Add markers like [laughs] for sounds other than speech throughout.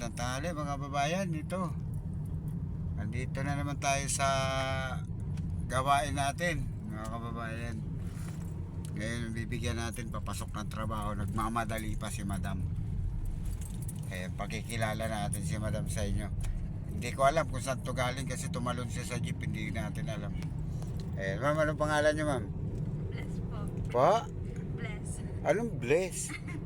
Magandang tanghali mga babayan dito. Andito na naman tayo sa gawain natin mga kababayan. Ngayon bibigyan natin papasok ng trabaho. Nagmamadali pa si madam. Eh, pakikilala natin si madam sa inyo. Hindi ko alam kung saan to galing kasi tumalon siya sa jeep. Hindi natin alam. Eh, ma'am, anong pangalan niyo ma'am? Bless po. Pa? Bless. Anong bless? [laughs]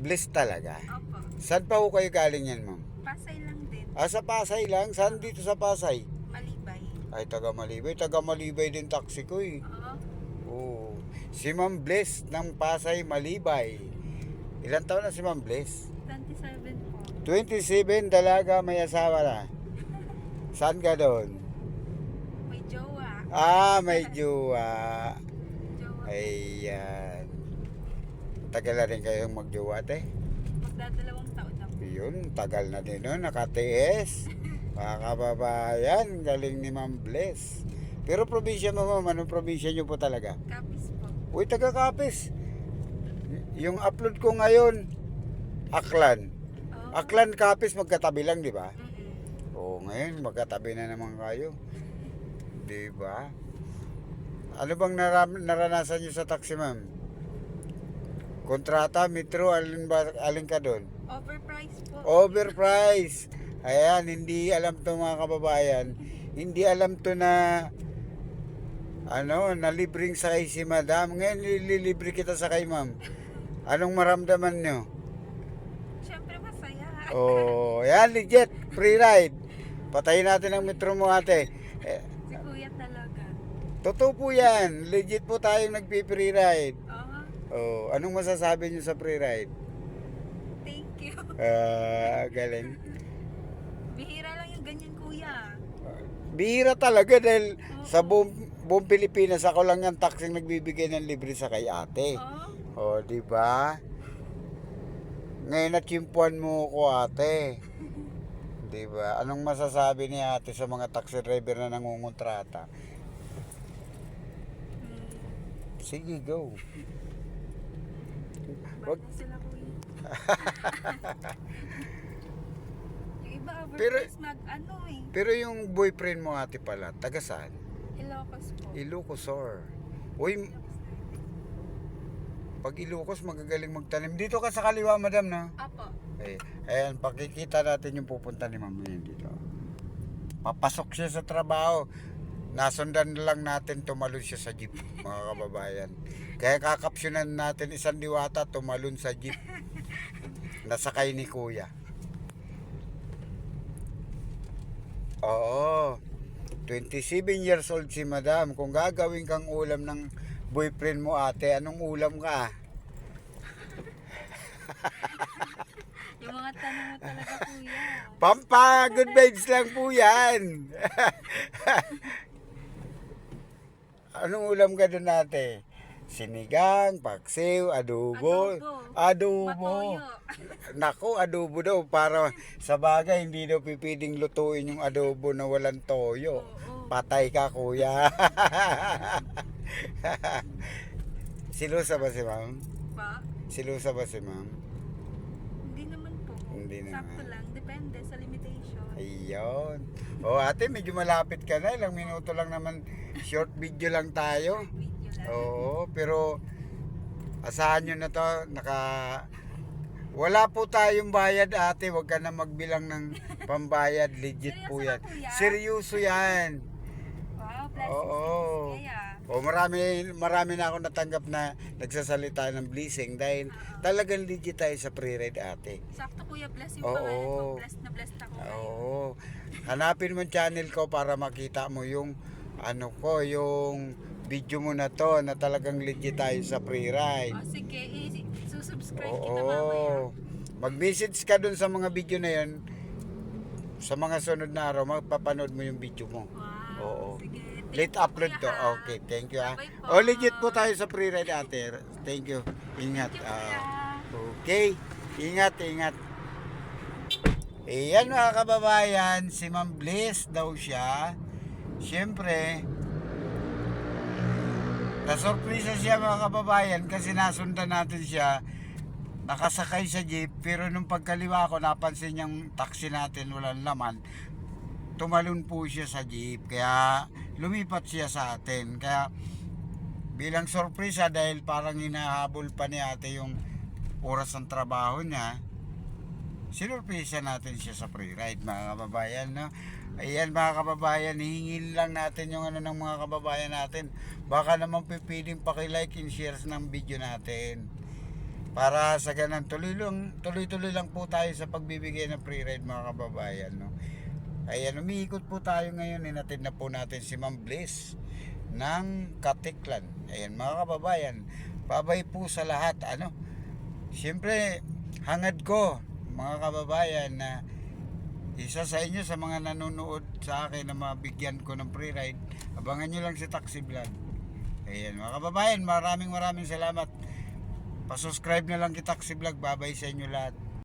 Bless talaga. Opo. Saan pa ho kayo galing yan ma'am? Pasay lang din. Ah, sa Pasay lang? Saan dito sa Pasay? Malibay. Ay, taga Malibay. Taga Malibay din taxi ko eh. Oo. Oo. Si Ma'am Bless ng Pasay, Malibay. Ilan taon na si Ma'am Bless? 27 po. 27, dalaga, may asawa na. [laughs] Saan ka doon? May jowa. Ah, may jowa. Jowa. Ayan. Tagal na rin kayong magjowa, te. Magdadalawang taon na. Yun, tagal na din nun, nakatiis. [laughs] Mga kababayan, galing ni Ma'am Bless. Pero probinsya mo, ma'am, anong probinsya nyo po talaga? Kapis po. Uy, taga Kapis. Yung upload ko ngayon, Aklan. Oo. Aklan, Kapis, magkatabi lang, di ba? Mm-mm. Oo, ngayon, magkatabi na naman kayo. [laughs] Di ba? Ano bang naram, naranasan nyo sa taxi, ma'am? Kontrata, metro, alin, ba, alin ka doon? Overpriced po. Overprice. Ayan, hindi alam to mga kababayan. Hindi alam to na ano, na libreng sakay si madam. Ngayon, lilibre kita sakay, ma'am. Anong maramdaman nyo? Siyempre masaya. [laughs] Oh, yan, legit. Free ride. Patayin natin ang metro mo, ate. Eh, Si kuya talaga. totoo po yan. Legit po tayong nagpi-free ride. Oo. Oh, anong masasabi nyo sa free ride? Thank you. Ah, galing. [laughs] Bihira lang yung ganyan kuya. Bihira talaga dahil sa buong, buong Pilipinas ako lang yung taxing nagbibigay ng libre sa kay ate. Oo. O, di ba? Ngayon natsimpuan mo ko ate. [laughs] Di ba? Anong masasabi ni ate sa mga taxi driver na nangungontrata? Hmm. Sige, go. Wag- sila kuya. [laughs] yung iba Pero- overpriced mag ano eh. Pero yung boyfriend mo ate pala, taga saan? Ilocos po. Ilocos or. Uy, pag Ilocos magagaling magtanim. Dito ka sa kaliwa, madam, na? Apo. Eh, ayan, pakikita natin yung pupunta ni Ma'am Lynn dito. Papasok siya sa trabaho. Nasundan lang natin tumalon siya sa jeep, mga kababayan. Kaya kakapsyonan natin isang diwata tumalon sa jeep. Nasakay ni Kuya. Oo. 27 years old si Madam. Kung gagawin kang ulam ng boyfriend mo ate, anong ulam ka? [laughs] Yung mga tanong mo talaga kuya. Pampa, good vibes lang po yan. [laughs] Anong ulam ka doon ate? Sinigang, paksiw, adobo. Adobo. Adobo. [laughs] Nako, adobo daw. Para sa bagay, hindi daw pipiding lutuin yung adobo na walang toyo. Oo. Patay ka, kuya. [laughs] Silusa ba si ma'am? Pa? Silusa ba si ma'am? Hindi naman. Sakto lang. Depende sa limitation. Ayun. O ate, medyo malapit ka na. Ilang minuto lang naman. Short video lang tayo. Video lang. Oo, pero asahan nyo na to. Naka... Wala po tayong bayad ate. Huwag ka na magbilang ng pambayad. Legit po yan. Seryoso yan. Wow. Oo. O marami, marami na ako natanggap na nagsasalita ng blessing dahil talagang legit tayo sa pre-ride ate. Sakto kuya, bless yung Oo. pangalan ko. Bless na bless ako. Oo. Hanapin mo channel ko para makita mo yung ano ko, yung video mo na to na talagang legit tayo sa pre-ride. O sige, susubscribe kita mamaya. Oo. Mag-message ka dun sa mga video na yun. Sa mga sunod na araw, magpapanood mo yung video mo. Wow. Oo. Sige. Late upload to. Okay, thank you ah. Oh, legit po tayo sa pre-ride ate. Thank you. Ingat. Ah. Okay. Ingat, ingat. Ayan mga kababayan, si Ma'am Bliss daw siya. Siyempre, nasurpresa siya mga kababayan kasi nasundan natin siya nakasakay sa jeep pero nung pagkaliwa ko napansin yung taxi natin walang laman tumalon po siya sa jeep kaya lumipat siya sa atin. Kaya bilang sorpresa dahil parang hinahabol pa ni ate yung oras ng trabaho niya sinurpresa natin siya sa free ride mga kababayan no? Ayan mga kababayan hihingin lang natin yung ano ng mga kababayan natin. Baka naman pipiling pakilike and shares ng video natin. Para sa ganun tuloy lang tuloy-tuloy lang po tayo sa pagbibigay ng free ride mga kababayan no ayan umiikot po tayo ngayon inatid na po natin si Ma'am Bliss ng Katiklan ayan mga kababayan babay po sa lahat ano Siyempre, hangad ko, mga kababayan, na isa sa inyo sa mga nanonood sa akin na mabigyan ko ng free ride, abangan nyo lang si Taxi Vlog. Ayan, mga kababayan, maraming maraming salamat. Pasubscribe na lang kay Taxi Vlog. Babay sa inyo lahat.